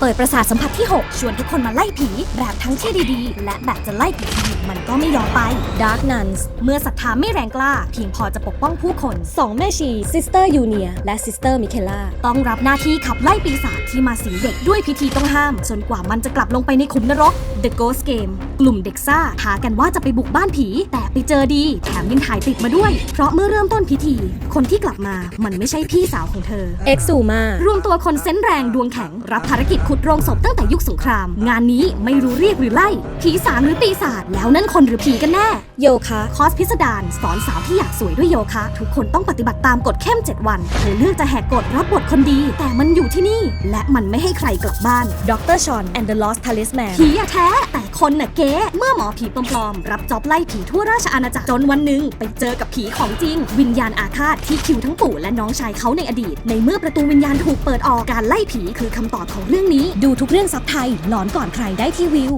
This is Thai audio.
เปิดประสาทสัมผัสที่ 6 ชวนทุกคนมาไล่ผี แบบทั้งที่ดีๆ และแบบจะไล่ผีทีมันก็ไม่ยอมไป Dark Nuns เมื่อศรัทธาไม่แรงกล้า เพียงพอจะปกป้องผู้คนสองแม่ชีซิสเตอร์ยูเนียและซิสเตอร์มิเคล่าต้องรับหน้าที่ขับไล่ปีศาจที่มาสิงเด็กด้วยพิธีต้องห้าม จนกว่ามันจะกลับลงไปในขุมนรก The Ghost Game กลุ่มเด็กซ่าท้ากันว่าจะไปบุกบ้านผี แต่ไปเจอดี แถมยังถ่ายติดมาด้วย เพราะเมื่อเริ่มต้นพิธี คนที่กลับมามันไม่ใช่พี่สาวของเธอเอ็กซูมารวมตัวคนเซนส์แรงดวงแข็งรับภารกิจขุดโรงศพตั้งแต่ยุคสงคราม งานนี้ไม่รู้เรียกหรือไล่ ผีสางหรือปีศาจแล้วนั่นคนหรือผีกันแน่ โยคะ คอร์สพิสดารสอนสาวที่อยากสวยด้วยโยคะ ทุกคนต้องปฏิบัติตามกฎเข้ม 7 วันเธอเลือกจะแหกกฎรับบทคนดี แต่มันอยู่ที่นี่ และมันไม่ให้ใครกลับบ้านดรชอน and the Lost Talisman ผีอะแท้ แต่คนน่ะเก๊เมื่อหมอผีปลอมๆรับจ็อบไล่ผีทั่วราชอาณาจักรจนวันหนึ่งไปเจอกับผีของจริง วิญญาณอาฆาตที่คิวทั้งปู่และน้องชายเขาในอดีต ในเมื่อประตูวิญญาณถูกเปิดออกการไล่ผีคือคำตอบของเรื่องนี้ดูทุกเรื่องซับไทยหลอนก่อนใครได้ที่วิว